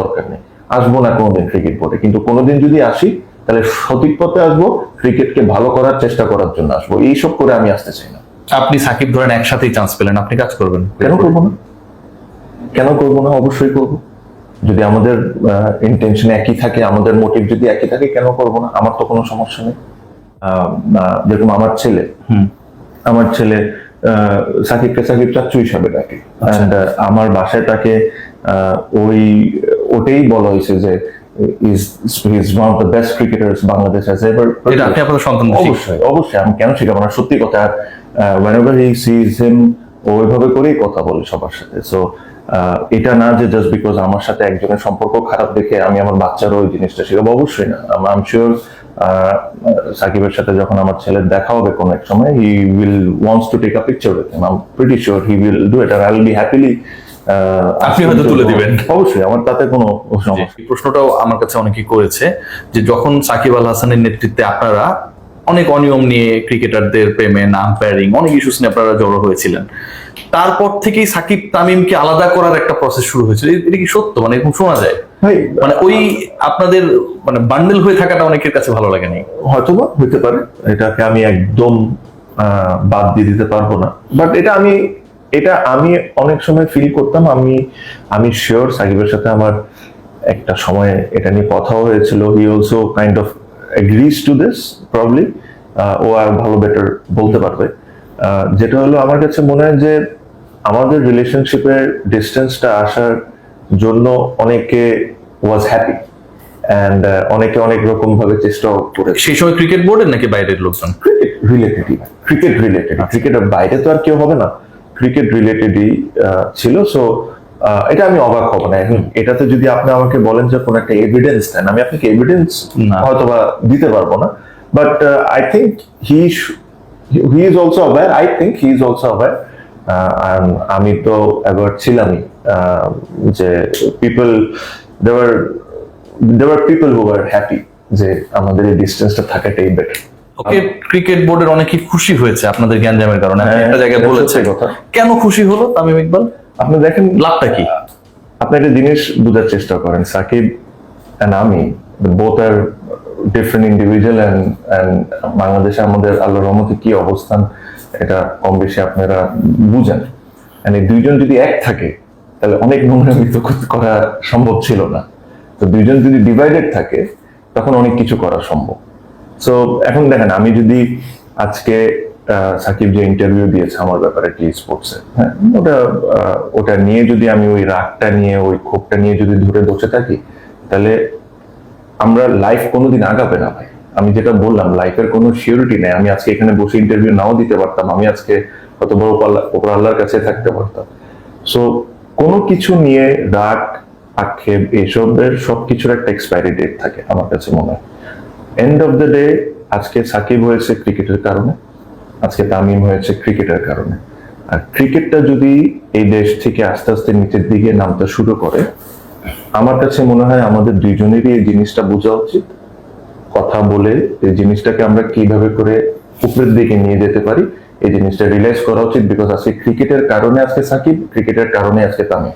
দরকার নেই। আসব না কোনোদিন ক্রিকেট বোর্ডে কিন্তু কোনোদিন যদি আসি তাহলে সঠিক পথে আসব ক্রিকেটকে ভালো করার চেষ্টা করার জন্য আসব। এইসব করে আমি আসতে চাই না। আপনি সাকিব ধরেন একসাথেই চান্স পেলেন। আপনি কাজ করবেন। কেন করব না? কেন করব না? অবশ্যই করব। যদি আমাদের ইন্টেনশন একই থাকে আমাদের মোটিভ যদি একই থাকে কেন করব না? আমার তো কোনো সমস্যা নেই। যেরকম আমার ছেলে। হুম। আমার ছেলে আহ, সাকিবকে সাকিব চাচ্চু হিসাবে ডাকে। আমার বাসায় তাকে আহ, ওই ওটাই বলা হয়েছে যে is is one of the best cricketers Bangladesh has ever এটা আপনি আপনার সন্তান অবশ্যই অবশ্যই আমি কেন শিখাবো না সত্যি কথা whenever he sees him ওইভাবে করেই কথা বলে সবার সাথে। সো এটা না যে জাস্ট বিকজ আমার সাথে একজনের সম্পর্ক খারাপ দেখে আমি আমার বাচ্চারও ওই জিনিসটা শিখাবো অবশ্যই না। শিওর সাকিবের সাথে যখন আমার ছেলের দেখা হবে কোনো এক সময় he will wants to take a picture with him I am pretty sure he will do it R I will be happily আপনি হয়তো তুলে দিবেন। অবশ্যই আমার তাতে কোনো সমস্যা প্রশ্নটাও আমার কাছে অনেকেই করেছে যে যখন সাকিব আল হাসানের নেতৃত্বে আপনারা অনেক অনিয়ম নিয়ে ক্রিকেটারদের প্রেমে আম্পায়ারিং অনেক ইস্যুস নিয়ে আপনারা জড়ো হয়েছিলেন তারপর থেকেই সাকিব তামিমকে আলাদা করার একটা প্রসেস শুরু হয়েছিল। এটা কি সত্য? মানে এরকম শোনা যায়? মানে ওই আপনাদের মানে বান্ডেল হয়ে থাকাটা অনেকের কাছে ভালো লাগে নাই। হয়তোবা হইতে পারে। এটাকে আমি একদম আহ, বাদ দিয়ে দিতে পারব না। বাট এটা আমি এটা আমি অনেক সময় ফিল করতাম আমি আমি শিওর সাকিবের সাথে আমার একটা সময় এটা নিয়ে কথাও হয়েছিল। He also kind of agrees to this probably ও আর ভালো বেটার বলতে পারবে। যেটা হলো আমার কাছে মনে হয় যে আমাদের রিলেশনশিপের ডিস্টেন্সটা আসার জন্য অনেকে ওয়াজ হ্যাপি অ্যান্ড অনেকে অনেক রকম ভাবে চেষ্টাও করেছে। সেই সময় ক্রিকেট বোর্ডের নাকি বাইরের লোকজন? ক্রিকেট রিলেটেডই ক্রিকেট রিলেটেড ক্রিকেটের বাইরে তো আর কেউ হবে না। ক্রিকেট রিলেটেডই ছিল। সো এটা আমি অবাক হব না। এটাতে যদি আপনি আমাকে বলেন যে কোনো একটা এভিডেন্স দেন আমি আপনাকে এভিডেন্স। হয়তো বা দিতে পারব না। But I think he he is also aware I think he is also aware আমি তো অ্যাওয়ার ছিলামই আহ, যে পিপল দেওয়ার দেওয়ার পিপল হু আর হ্যাপি যে আমাদের এই ডিস্টেন্সটা থাকাটাই বেটার ওকে ক্রিকেট বোর্ডের অনেকেই খুশি হয়েছে আপনাদের জ্ঞানজামের কারণে। হ্যাঁ, একটা জায়গায় সত্যি কথা। কেন খুশি হলো তামিম ইকবাল? আপনি দেখেন লাভটা কি? আপনি একটা জিনিস বোঝার চেষ্টা করেন। সাকিব অ্যান্ড আমি বোথ আর ডিফারেন্ট ইন্ডিভিজুয়াল অ্যান্ড অ্যান্ড বাংলাদেশে আমাদের আল্লাহ রহমতে কি অবস্থান এটা কম বেশি আপনারা বুঝেন। And এই দুইজন যদি এক থাকে তাহলে অনেক নোংরামি তো করা সম্ভব ছিল না। তো দুইজন যদি ডিভাইডেড থাকে তখন অনেক কিছু করা সম্ভব। সো এখন দেখেন, আমি যদি আজকে সাকিব যে ইন্টারভিউ দিয়েছে আমার ব্যাপারে টি স্পোর্টসে হ্যাঁ ওটা ওটা নিয়ে যদি আমি ওই রাগটা নিয়ে, ওই ক্ষোভটা নিয়ে যদি ধরে বসে থাকি, তাহলে আমরা লাইফ কোনোদিন আগাবে না ভাই। আমি যেটা বললাম লাইফের কোনো সিওরিটি নেই। আমি আজকে এখানে বসে ইন্টারভিউ নাও দিতে পারতাম, আমি আজকে কত বড় ওপর আল্লাহর কাছে থাকতে পারতাম। সো কোনো কিছু নিয়ে রাগ, আক্ষেপ, এসবের সবকিছুর একটা এক্সপায়ারি ডেট থাকে, আমার কাছে মনে হয়। এন্ড অফ দ্য ডে আজকে সাকিব হয়েছে ক্রিকেটের কারণে, আজকে তামিম হয়েছে ক্রিকেটের কারণে। আর ক্রিকেটটা যদি এই দেশ থেকে আস্তে আস্তে নিচের দিকে নামতে শুরু করে, আমার কাছে মনে হয় আমাদের দুইজনেরই এই জিনিসটা বোঝা উচিত। কথা বলে এই জিনিসটাকে আমরা কীভাবে করে উপরের দিকে নিয়ে যেতে পারি, এই জিনিসটা রিয়েলাইজ করা উচিত বিকজ আজকে ক্রিকেটের কারণে আজকে সাকিব, ক্রিকেটের কারণে আজকে তামিম।